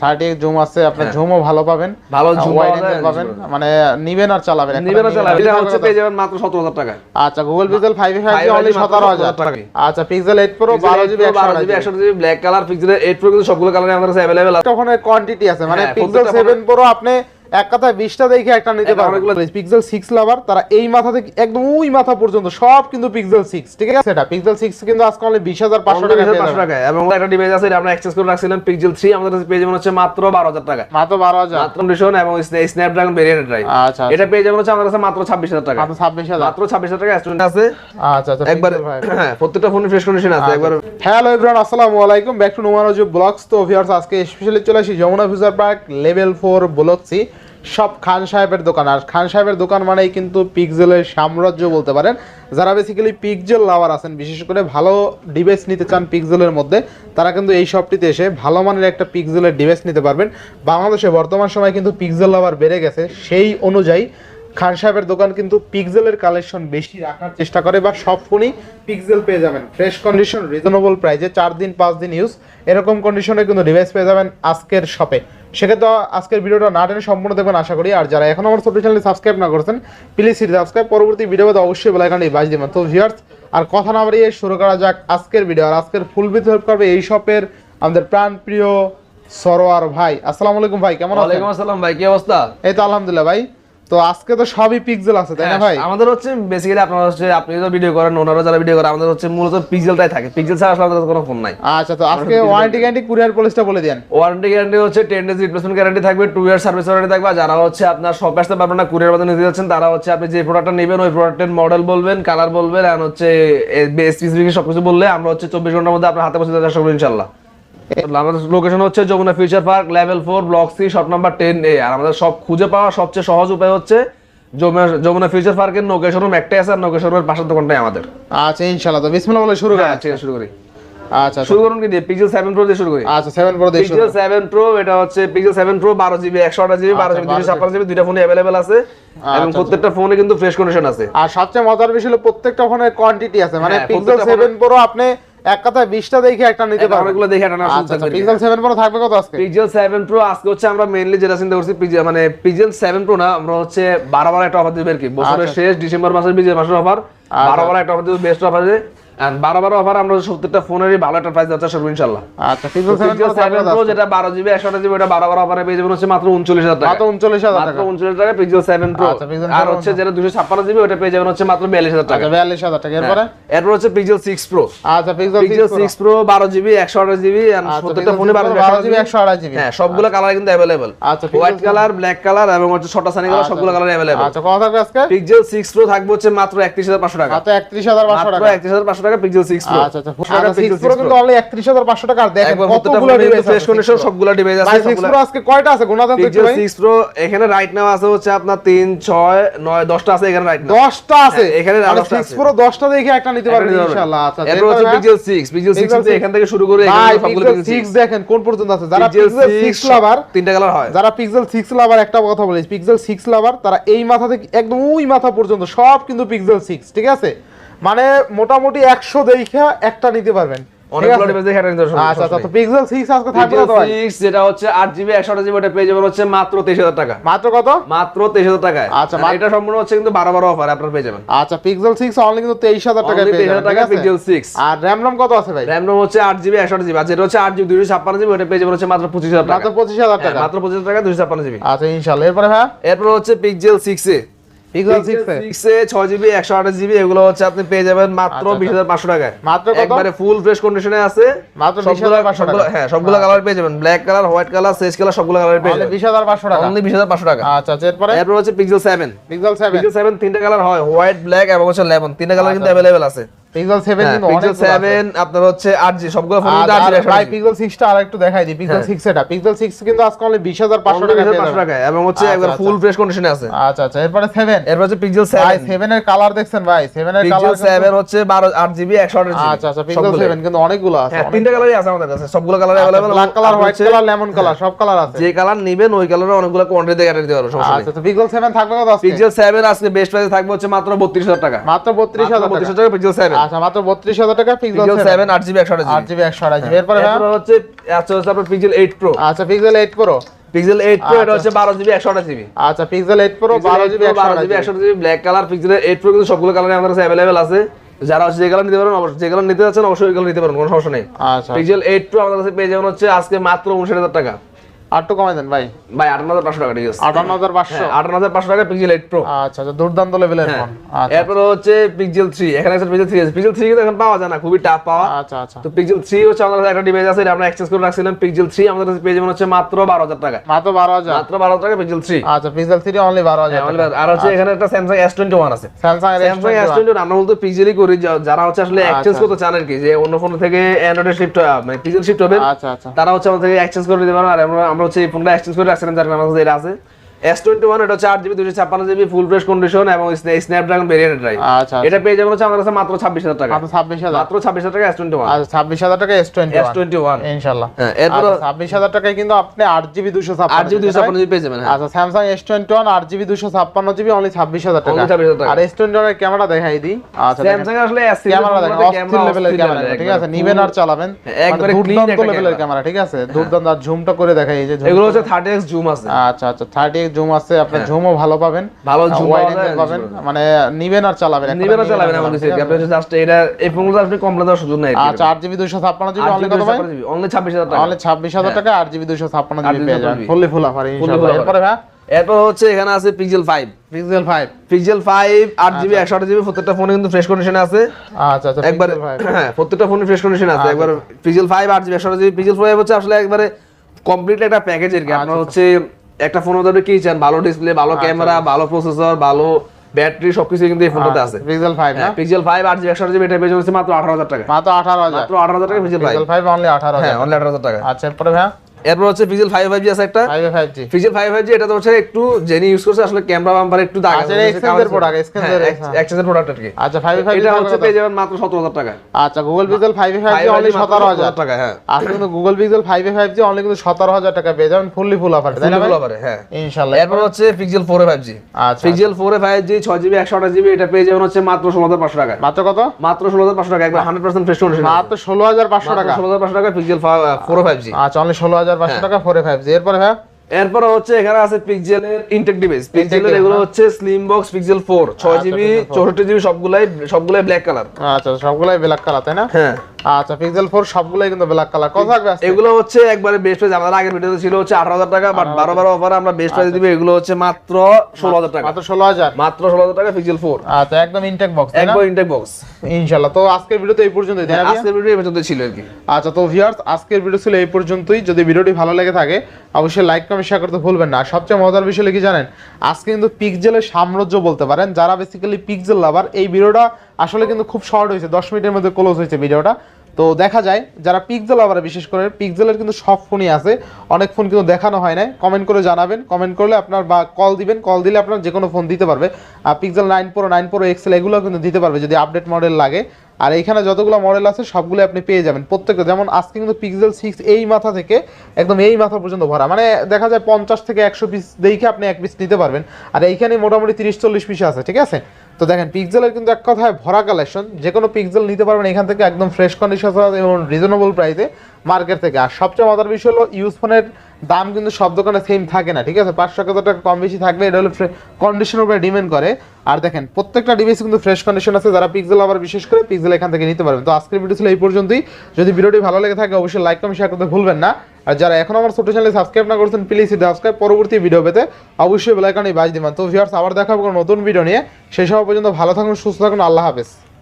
Thirty zoom আছে আপনার হ্যাঁ। জুমও ভালো পাবেন। ভালো zoom wide পাওয়া যায়, angle পাবেন। মানে নিবেন আর চালাবেন নিবেন না নিবেন। এটা হচ্ছে পেয়ে যাবেন মাত্র সতেরো হাজার আচ্ছা Google Pixel five five Five only সতেরো 17,000 টাকায়। আচ্ছা পিক্সেল এইট প্রো বারো জিবি বারো জিবি একশো জিবি ব্ল্যাক কালার পিক্সেলের এইট প্রো কিন্তু সবগুলো কালারে আমাদের কাছে আছে ওখানে কোয়ান্টিটি আছে মানে হ্যাঁ, পিক্সেল প্রো আপনি এক কথায় বিশটা দেখে একটা নিতে পারবেন পিক্সেল সিক্স লাভার তারা এই মাথা থেকে একদম ওই মাথা পর্যন্ত সব কিন্তু পিক্সেল সিক্স ঠিক আছে? এটা পিক্সেল সিক্স কিন্তু আজকে অনলি বিশ হাজার পাঁচশো টাকা এবং একটা ডিভাইস আছে এটা আমরা এক্সচেঞ্জ করে রাখছিলাম পিক্সেল থ্রি আমাদের কাছে পেয়ে যাবেন হচ্ছে মাত্র বারো হাজার টাকা মাত্র বারো হাজার। মাত্র কন্ডিশন এবং স্ন্যাপড্রাগন ভেরিয়েন্ট ড্রাইভ আচ্ছা এটা পেয়ে যাবেন হচ্ছে আমাদের কাছে মাত্র ছাব্বিশ হাজার টাকা মাত্র ছাব্বিশ হাজার। মাত্র ছাব্বিশ হাজার টাকা স্টুডেন্ট আছে। আচ্ছা আচ্ছা একবার হ্যাঁ প্রত্যেকটা ফোনে ফ্রেশ কন্ডিশন আছে একবার হ্যালো এভরিওয়ান আসসালামু আলাইকুম। ব্যাক টু নোমানোজ ব্লগস তো ভিউয়ার্স আজকে স্পেশালি চলে আসি Jamuna future park level four বলছি সব খান সাহেবের দোকান। আর খান সাহেবের দোকান মানেই কিন্তু পিকজেলের সাম্রাজ্য বলতে পারেন। যারা বেসিক্যালি পিকজেল লাভার আছেন, বিশেষ করে ভালো ডিভাইস নিতে চান পিকজেলের মধ্যে, তারা কিন্তু এই শপটিতে এসে ভালো মানের একটা পিকজেলের ডিভাইস নিতে পারবেন। বাংলাদেশে বর্তমান সময় কিন্তু পিকজেল লাভার বেড়ে গেছে। সেই অনুযায়ী খান সাহেবের দোকান কিন্তু পিক্সেলের কালেকশন বেশি রাখার চেষ্টা করে বা সব ফোনই পিক্সেল পেয়ে যাবেন। ফ্রেশ কন্ডিশন রিজনেবল প্রাইসে চার দিন, পাঁচ দিন ইউজ এরকম কন্ডিশনে কিন্তু ডিভাইস পেয়ে যাবেন আজকের শপে সেক্ষেত্রে আজকের ভিডিওটা না টেনে সম্পূর্ণ দেখবেন আশা করি। আর যারা এখন আমার ছোট চ্যানেলে সাবস্ক্রাইব না করছেন প্লিজ সিটি সাবস্ক্রাইব পরবর্তী ভিডিওতে অবশ্যই বেলাইকানটি বাজ দেবেন। তো ভিউয়ার্স আর কথা না বাড়িয়ে শুরু করা যাক আজকের ভিডিও আর আজকের ফুল বিথ হেল্প করবে এই শপের আমাদের প্রাণ প্রিয় সরোয়ার ভাই। আসসালামু আলাইকুম ভাই কেমন আছেন? ওয়ালাইকুম আসসালাম ভাই কি অবস্থা? এই তো আলহামদুলিল্লাহ ভাই। তো আজকে তো সবই পিক্সেল আছে তাই না ভাই? হ্যাঁ, আমাদের হচ্ছে বেসিক্যালি আপনারা হচ্ছে আপনি তো ভিডিও করেন ওনারা যারা ভিডিও করে আমাদের হচ্ছে মূলত পিক্সেলটাই থাকে। পিক্সেল ছাড়া আসলে আমাদের কোনো ফোন নাই। আচ্ছা তো আজকে ওয়ারেন্টি গ্যারান্টি কুরিয়ার পলিসটা বলে দেন। ওয়ারেন্টি গ্যারান্টি হচ্ছে টেন ডেজ রিপ্লেসমেন্ট গ্যারান্টি থাকবে টু ইয়ার সার্ভিস ওয়ারেন্টি থাকবে যারা হচ্ছে আপনার সব আসতে পারবেন না কুরিয়ার মাধ্যমে নিতে যাচ্ছেন তারা হচ্ছে আপনি যে প্রোডাক্টটা নেবেন ওই প্রোডাক্টের মডেল বলবেন কালার বলবেন আর হচ্ছে স্পেসিফিক সবকিছু বললে আমরা হচ্ছে চব্বিশ ঘণ্টার মধ্যে আপনার হাতে পৌঁছে করব ইনশাল্লাহ। আমাদের লোকেশন হচ্ছে Jamuna future park level four block C shop number ten A আর আমাদের সব খুঁজে পাওয়া সবচেয়ে সহজ উপায় হচ্ছে যমুনা- ফিউচার পার্কের নৌকা শোরুম একটাই আছে আর নৌকা শোরুমের পাশের দোকানটাই আমাদের। আচ্ছা ইনশাআল্লাহ। তো বিসমিল্লাহ বলে শুরু করা। হ্যাঁ আছে শুরু করি। আচ্ছা শুরু করুন কি দিয়ে? পিক্সেল সেভেন প্রো দিয়ে শুরু করি। আচ্ছা 7 প্রো দেখো পিক্সেল সেভেন প্রো এটা হচ্ছে পিক্সেল সেভেন প্রো বারো জিবি একশো আঠাশ জিবি বারো জিবি দুশো ছাপ্পান্ন জিবি দুইটা ফোনে অ্যাভেলেবেল আছে। এবং আচ্ছা, প্রত্যেকটা ফোনে কিন্তু ফ্রেশ কন্ডিশন আছে। আর সবচেয়ে মজার বিষয় হলো প্রত্যেকটা ফোনের কোয়ান্টিটি আছে। মানে পিক্সেল 7 প্রো আপনি এক কথায় 20টা দেখে একটা নিতে এটা অনেকগুলো দেখে একটা না আচ্ছা আচ্ছা পিক্সেল 7 প্রো থাকবে কত আজকে? পিক্সেল সেভেন প্রো আজকে হচ্ছে আমরা মেইনলি যেটা চিন্তা করছি মানে পিক্সেল সেভেন প্রো না আমরা হচ্ছে বারো বারো একটা অফার দিবে আর কি। বছরের আচ্ছা। শেষ ডিসেম্বর মাসের বিজয় মাসের অফার বারো বারো একটা অফার দিবে বেস্ট অফার এন্ড বারো বারো অফার আমরা সত্তরটা ফোনেরই ভালো একটা প্রাইস যাচ্ছে সর্ব ইনশাল্লাহ আচ্ছা পিক্সেল 7 পিক্সেল প্রো থাকবে সেভেন প্রো যেটা বারো জিবি একশো জিবি ওটা বারো বারো অফারে পেয়ে যাবেন হচ্ছে মাত্র উনচল্লিশ হাজার টাকা। মাত্র 39000 মাত্র উনচল্লিশ টাকা পিক্সেল সেভেন প্রো আচ্ছা, আর হচ্ছে যেটা দুশো ছাপ্পান্ন জিবি ওটা পেয়ে যাবেন হচ্ছে মাত্র বিয়াল্লিশ হাজার টাকা। আচ্ছা 42000 টাকা। এরপরে? এরপর হচ্ছে পিক্সেল সিক্স প্রো আচ্ছা পিক্সেল পিক্সেল সিক্স প্রো বারো জিবি একশো আঠাশ জিবি আচ্ছা প্রত্যেকটা Pixel ফোনে বারো Pro 12 জিবি 128 জিবি হ্যাঁ সবগুলো কালার কিন্তু অ্যাভেলেবল আচ্ছা, হোয়াইট কালার ব্ল্যাক কালার এবং হচ্ছে ছটা সানি কালার সবগুলো কালার অ্যাভেলেবল আচ্ছা কত থাকবে আজকে? পিক্সেল সিক্স প্রো থাকবে হচ্ছে মাত্র একত্রিশ হাজার পাঁচশো টাকা। 31500 মাত্র টাকা। একত্রিশ হাজার পাঁচশো টাকা পিক্সেল সিক্স প্রো আচ্ছা আচ্ছা। 6 প্রো কিন্তু অনলি 31500 টাকা। আর দেখেন কতগুলো ডিভাইস ফ্রেশ কন্ডিশন সবগুলো ডিভাইস আছে 6 প্রো আজকে কয়টা আছে গুণা দেন তো পিক্সেল ভাই প্রো এখানে রাইট নাও আছে হচ্ছে আপনার তিন ছয় নয় দশটা আছে এখানে রাইট নাও 10টা আছে। এখানে 6 প্রো 10টা দেখে একটা নিতে পারবেন ইনশাআল্লাহ। আচ্ছা এরপর হচ্ছে Pixel six Pixel six Pixel এখান থেকে শুরু করে এখানে সবগুলো পিক্সেল 6 দেখেন কোন পর্যন্ত আছে। যারা পিক্সেল পিক্সেল 6 লাভার তিনটা কালার হয়। যারা পিক্সেল 6 লাভার একটা কথা বলি পিক্সেল 6 লাভার তারা এই মাথা থেকে একদম ওই মাথা পর্যন্ত সব কিন্তু পিক্সেল 6 ঠিক আছে? মানে মোটামুটি 100 দেখে একটা নিতে পারবেন। আচ্ছা আচ্ছা। পিক্সেল 6 আজকে থাকবে Pixel কত ভাই? 6 যেটা হচ্ছে আট জিবি একশো জিবি ওটা পেয়ে যাবেন হচ্ছে মাত্র তেইশ হাজার টাকা। মাত্র কত? মাত্র তেইশ হাজার টাকায়। আচ্ছা, এটা সম্পূর্ণ হচ্ছে কিন্তু বারো বারো অফার আপনার পেয়ে যাবেন। আচ্ছা পিক্সেল 6 অনলি কিন্তু 23000 টাকা Only পেয়ে 23,000 যাবেন ঠিক টাকা পিক্সেল সিক্স আর র‍্যাম রম কত আছে ভাই? র্যাম রোম হচ্ছে আট জিবি একশো জিবি আর যেটা হচ্ছে আট জিবি দুইশো ছাপ্পান্ন জিবি ওটা পেয়ে যাবেন হচ্ছে মাত্র পঁচিশ হাজার টাকা মাত্র 25000 হ্যাঁ, টাকা। মাত্র পঁচিশ হাজার টাকা ছাপ্পান্ন জিবি আচ্ছা এরপরে হ্যাঁ? এরপর হচ্ছে Pixel six A. Pixel 6 A six A ছয় জিবি একশো আঠাশ জিবি এগুলো হচ্ছে আপনি পেয়ে যাবেন মাত্র আচ্ছা, বিশ হাজার পাঁচশো টাকায়। মাত্র কত? একবারে ফুল ফ্রেশ কন্ডিশনে আছে। মাত্র সবগুলো 20,500 টাকা। হ্যাঁ সবগুলো কালার পেয়ে যাবেন। Black colour white colour sage colour সবগুলো কালার পেয়ে যাবেন। 20500 টাকা। অনলি বিশ হাজার পাঁচশো টাকা। আচ্ছা আচ্ছা এরপরে? এরপর হচ্ছে Pixel seven Pixel 7 Pixel seven তিনটা কালার হয় হোয়াইট ব্ল্যাক এবং হচ্ছে লেমন তিনটা কালার কিন্তু অ্যাভেলেবেল আছে। পিক্সেল 7 কিন্তু পিক্সেল অনেক আপনার হচ্ছে আট সবগুলো ফোন কিন্তু আর ভাই পিক্সেল 6 টা আরেকটু দেখাই দিই। পিক্সেল 6 এটা পিক্সেল 6 কিন্তু আজকে অনলি 20500 টাকা পেয়ে পাঁচশো যাবেন। টাকা এবং হচ্ছে আচ্ছা, একবার আচ্ছা। ফুল ফ্রেশ কন্ডিশনে আছে। আচ্ছা আচ্ছা এরপরে 7 এরপর হচ্ছে পিক্সেল ভাই 7 এর কালার দেখছেন ভাই? 7 এর পিক্সেল কালার হচ্ছে বারো আট জিবি একশো আঠাশ জিবি আচ্ছা আচ্ছা পিক্সেল 7 কিন্তু অনেকগুলো আছে হ্যাঁ তিনটা কালারই আছে আমাদের কাছে সবগুলো colour available black colour white colour lemon colour সব কালার আছে। যে কালার নেবেন ওই কালারে অনেকগুলো কোয়ান্টিটি দেখে দিতে পারব সমস্যা নেই। আচ্ছা তো পিক্সেল 7 থাকবে কত আজকে? পিক্সেল সেভেন আজকে বেস্ট প্রাইস থাকবে হচ্ছে মাত্র বত্রিশ হাজার টাকা। মাত্র 32000 বত্রিশ টাকা। টাকা পিক্সেল সেভেন আচ্ছা মাত্র বত্রিশ হাজার টাকা পিক্সেল পিক্সেল সেভেন সেভেন আট জিবি একশো আট জিবি একশো আঠাশ জিবি এরপরে ভাইয়া? এরপর হচ্ছে আচ্ছা হচ্ছে আপনার পিক্সেল এইট প্রো আচ্ছা Pixel eight Pro Pixel eight Pro এটা হচ্ছে জিবি আঠাশ জিবি আচ্ছা পিক্সেল এইট প্রো বারো জিবি একশো বারো আঠাশ জিবি জিবি একশো জিবি ব্ল্যাক কালার পিক্সেলের এইট প্রো কিন্তু সবগুলো কালার আমাদের কাছে অ্যাভেলেবেল আছে। যারা হচ্ছে যে কালার নিতে পারেন অবশ্যই যে কালার নিতে যাচ্ছেন অবশ্যই ওই কালার নিতে পারেন কোনো সমস্যা নেই। আচ্ছা। পিক্সেল এইট প্রো আমাদের কাছে পেয়ে যাবেন হচ্ছে আজকে মাত্র উনষাট হাজার টাকা। আর কমাই দেন ভাই। ভাই আটান্ন হাজার পাঁচশো টাকা ঠিক আছে আটান্ন হাজার পাঁচশো? আটান্ন হাজার পাঁচশো টাকা পিক্সেল এইট প্রো আচ্ছা আচ্ছা দুর্দান্ত লেভেলের ফোন আচ্ছা। হচ্ছে পিক্সেল থ্রি এখানে আছে পিক্সেল থ্রি আছে। পিক্সেল থ্রি কিন্তু এখন পাওয়া যায় না খুবই টাফ পাওয়া। আচ্ছা আচ্ছা। তো পিক্সেল থ্রি হচ্ছে আমাদের একটা ডিভাইস আছে আমরা এক্সচেঞ্জ করে রাখছিলাম। পিক্সেল থ্রি আমাদের কাছে পেয়ে যাবেন হচ্ছে মাত্র বারো হাজার টাকা। মাত্র বারো হাজার? মাত্র বারো হাজার টাকা পিক্সেল থ্রি আচ্ছা পিক্সেল থ্রি অনলি বারো হাজার আর হচ্ছে এখানে একটা স্যামসাং এস টোয়েন্টি ওয়ান আছে স্যামসাং স্যামসাং এস টোয়েন্টি আমরা বলতে পিক্সেলই করি যারা হচ্ছে আসলে এক্সচেঞ্জ করতে চান আর কি যে অন্য ফোন থেকে অ্যান্ড্রয়েডে শিফট মানে পিক্সেল শিফট হবে আচ্ছা আচ্ছা। তারা হচ্ছে আমাদের থেকে এক্সচেঞ্জ করে দিতে আর আমরা আমরা হচ্ছে এই ফোনটা এক্সচেঞ্জ করে রাখছিলাম যার আমাদের আছে এস টোয়েন্টি ওয়ান এটা হচ্ছে আট জিবি দুশো ছাপ্পান্ন জিবি ফুল ফ্রেশ কন্ডিশন এবং স্ন্যাপড্রাগন ভেরিয়েন্ট ড্রাইভ আচ্ছা এটা পেয়ে যাবেন হচ্ছে আমাদের কাছে মাত্র ছাব্বিশ হাজার টাকা। মাত্র ছাব্বিশ হাজার। মাত্র ছাব্বিশ হাজার টাকা এস টোয়েন্টি ওয়ান আচ্ছা ছাব্বিশ হাজার টাকা S twenty S twenty one ইনশাল্লাহ। হ্যাঁ এরপর ছাব্বিশ হাজার টাকায় কিন্তু আপনি আট জিবি দুশো আট জিবি দুশো ছাপ্পান্ন জিবি পেয়ে যাবেন হ্যাঁ। আচ্ছা স্যামসাং এস টোয়েন্টি ওয়ান আট জিবি দুশো ছাপ্পান্ন জিবি অনলি ছাব্বিশ হাজার টাকা। Only 26,000 টাকা। আর এস টোয়েন্টি ওয়ানের ক্যামেরা দেখাই দিই। আচ্ছা। স্যামসাং আসলে এস ক্যামেরা দেখেন অস্থির লেভেলের ক্যামেরা ঠিক আছে? নিবেন আর চালাবেন। একবারে মানে clean দুর্দান্ত লেভেলের ক্যামেরা ঠিক আছে? দুর্দান্ত আর ঝুমটা করে দেখাই এই যে এগুলো হচ্ছে থার্টি এক্স জুম আছে। আচ্ছা আচ্ছা থার্টি জুম আছে আপনার ঝুমও ভালো পাবেন ভালো যায়, পাবেন মানে নিবেন আর চালাবেন নিবেন নিবেন চালাবেন আর এমন কিছু? আপনি জাস্ট এটা এই ফোনগুলো আপনি কমপ্লেন দেওয়ার সুযোগ নাই আচ্ছা আট জিবি দুশো ছাপ্পান্ন জিবি অনলি কত ভাই? অনলি ছাব্বিশ হাজার টাকা। অনলি ছাব্বিশ হাজার টাকা জিবি দুশো ছাপ্পান্ন জিবি পেয়ে যাবেন। ফুললি ফুল অফার ইনশাআল্লাহ। এরপরে ভাই? এরপর হচ্ছে এখানে আছে Pixel five Pixel five Pixel five আট জিবি একশো আট জিবি প্রত্যেকটা ফোনে কিন্তু ফ্রেশ কন্ডিশনে আছে। আচ্ছা আচ্ছা একবার হ্যাঁ প্রত্যেকটা ফোনে ফ্রেশ কন্ডিশন আছে। একবার পিক্সেল ফাইভ আট জিবি একশো জিবি পিক্সেল ফাইভ হচ্ছে আসলে একবারে কমপ্লিট একটা প্যাকেজ আর কি। আপনার হচ্ছে একটা ফোন হতে কি চান ভালো ডিসপ্লে ভালো ক্যামেরা ভালো প্রসেসর ভালো ব্যাটারি সবকিছু কিন্তু এই ফোনটাতে আছে। পিক্সেল 5 না? পিক্সেল ফাইভ আট জিবি একশো জিবি এটা পেয়ে হচ্ছে মাত্র আঠারো হাজার টাকা। মাত্র আঠারো হাজার। মাত্র আঠারো হাজার টাকা পিক্সেল 5 পিক্সেল 5 অনলি 18000 হ্যাঁ অনলি আঠারো হাজার টাকা। আচ্ছা এরপরে ভাই এরপর হচ্ছে পিক্সেল ফাইভ ফাইভ জি আছে একটা। ফাইভ ফাইভ জি পিক্সেল এটা তো হচ্ছে একটু জেনি ইউজ করছে আসলে ক্যামেরা বাম্পার একটু দাগ আচ্ছা, product, Exynos এর, হ্যাঁ। এক্সচেঞ্জের প্রোডাক্ট আর কি। আচ্ছা ফাইভ ফাইভ এটা হচ্ছে পেয়ে যাবেন মাত্র সতেরো হাজার টাকা আচ্ছা Google Pixel five five G Five only সতেরো হাজার। 17,000 টাকা, হ্যাঁ। আজকে কিন্তু Google Pixel five five G only কিন্তু সতেরো হাজার টাকা পেয়ে যাবেন ফুললি ফুল অফার তাই না offer এ, হ্যাঁ। ইনশাল্লাহ এরপর হচ্ছে পিক্সেল ফোর ফাইভ জি আচ্ছা পিক্সেল ফোর ফাইভ জি ছয় জিবি একশো আঠাশ জিবি এটা পেয়ে যাবেন হচ্ছে মাত্র ষোলো হাজার পাঁচশো টাকা মাত্র কত? মাত্র ষোলো হাজার পাঁচশো টাকা একবার হান্ড্রেড পার্সেন্ট ফ্রেশ কন্ডিশন মাত্র ষোলো হাজার পাঁচশো টাকা। ষোলো হাজার পাঁচশো টাকা পিক্সেল ফোর ফাইভ জি আচ্ছা অনলি ষোলো হাজার পাঁচশো হ্যাঁ। টাকা ফোর ফাইভ জি এরপরে ভাই? এরপরে হচ্ছে এখানে আছে পিক্সেলের ইনটেক ডিভাইস পিক্সেলের এগুলো হ্যাঁ। হচ্ছে স্লিম বক্স পিক্সেল ফোর ছয় আচ্ছা, জিবি Pixel 4 চৌষট্টি জিবি সবগুলাই সবগুলাই ব্ল্যাক কালার আচ্ছা সবগুলাই ব্ল্যাক কালার তাই না? হ্যাঁ। আচ্ছা পিক্সেল ফোর সবগুলাই কিন্তু ব্ল্যাক কালার কত থাকবে? এগুলো হচ্ছে একবারে বেস্ট প্রাইস আমাদের আগের ভিডিওতে ছিল হচ্ছে আঠারো হাজার টাকা বাট বারো বারো অফারে আমরা বেস্ট প্রাইস দিবে। এগুলো হচ্ছে মাত্র ষোলো হাজার টাকা। মাত্র ষোলো হাজার? মাত্র ষোলো হাজার টাকা পিক্সেল ফোর আচ্ছা একদম ইনটেক বক্স তাই না? একবার ইনটেক বক্স ইনশাল্লাহ তো আজকের ভিডিও তো এই পর্যন্তই তাই না আজকের ভিডিও এই পর্যন্ত ছিল আর কি। আচ্ছা তো ভিউয়ার্স আজকের ভিডিও ছিল এই পর্যন্তই। যদি ভিডিওটি ভালো লেগে থাকে অবশ্যই লাইক কমেন্ট শেয়ার করতে ভুলবেন না। সবচেয়ে মজার বিষয় কি জানেন? আজকে কিন্তু পিকজেলের সাম্রাজ্য বলতে পারেন যারা বেসিক্যালি পিকজেল লাভার এই ভিডিওটা আসলে কিন্তু খুব শর্ট হয়েছে দশ মিনিটের মধ্যে ক্লোজ হয়েছে ভিডিওটা তো দেখা যায় যারা পিকজেল আবার বিশেষ করে পিকজেলের কিন্তু সব ফোনই আছে। অনেক ফোন কিন্তু দেখানো হয় না কমেন্ট করে জানাবেন। কমেন্ট করলে আপনার বা কল দিবেন। কল দিলে আপনার যে কোনো ফোন দিতে পারবে। আর Pixel nine Pro nine Pro XL এগুলো কিন্তু দিতে পারবে যদি আপডেট মডেল লাগে। আর এইখানে যতগুলো মডেল আছে, সবগুলো আপনি পেয়ে যাবেন। প্রত্যেকটা, যেমন আজকে কিন্তু পিক্সেল সিক্স এই মাথা থেকে একদম এই মাথা পর্যন্ত ভরা। মানে দেখা যায় পঞ্চাশ থেকে একশো পিস দেখে আপনি এক পিস নিতে পারবেন। আর এইখানে মোটামুটি তিরিশ চল্লিশ পিস আছে, ঠিক আছে? তো দেখেন পিক্সেলের কিন্তু এক কথায় ভরা কালেকশন যে কোনো পিক্সেল নিতে পারবেন এখান থেকে একদম ফ্রেশ কন্ডিশন এবং রিজনেবল প্রাইসে মার্কেট থেকে। আর সবচেয়ে মজার বিষয় হলো ইউজ ফোনের দাম কিন্তু সব দোকানে সেম থাকে না, ঠিক আছে? পাঁচশো কত টাকা কম বেশি থাকবে এটা হলো কন্ডিশনের উপরে ডিমেন্ড করে। আর দেখেন, প্রত্যেকটা ডিভাইস কিন্তু ফ্রেশ কন্ডিশন আছে। যারা পিক্সেল আবার বিশেষ করে পিক্সেল এখান থেকে নিতে পারবেন। তো আজকের ভিডিও ছিল এই পর্যন্তই। যদি ভিডিওটি ভালো লেগে থাকে, অবশ্যই লাইক কমেন্ট শেয়ার করতে ভুলবেন না। আর যারা এখন আমার ছোট চ্যানেলে সাবস্ক্রাইব না করছেন প্লিজ সাবস্ক্রাইব পরবর্তী ভিডিও পেতে অবশ্যই বেলাইকানে বাজ দিবেন। তো ভিউয়ার্স আবার দেখা হবে নতুন ভিডিও নিয়ে। সেই সময় পর্যন্ত ভালো থাকুন, সুস্থ থাকুন। আল্লাহ হাফেজ।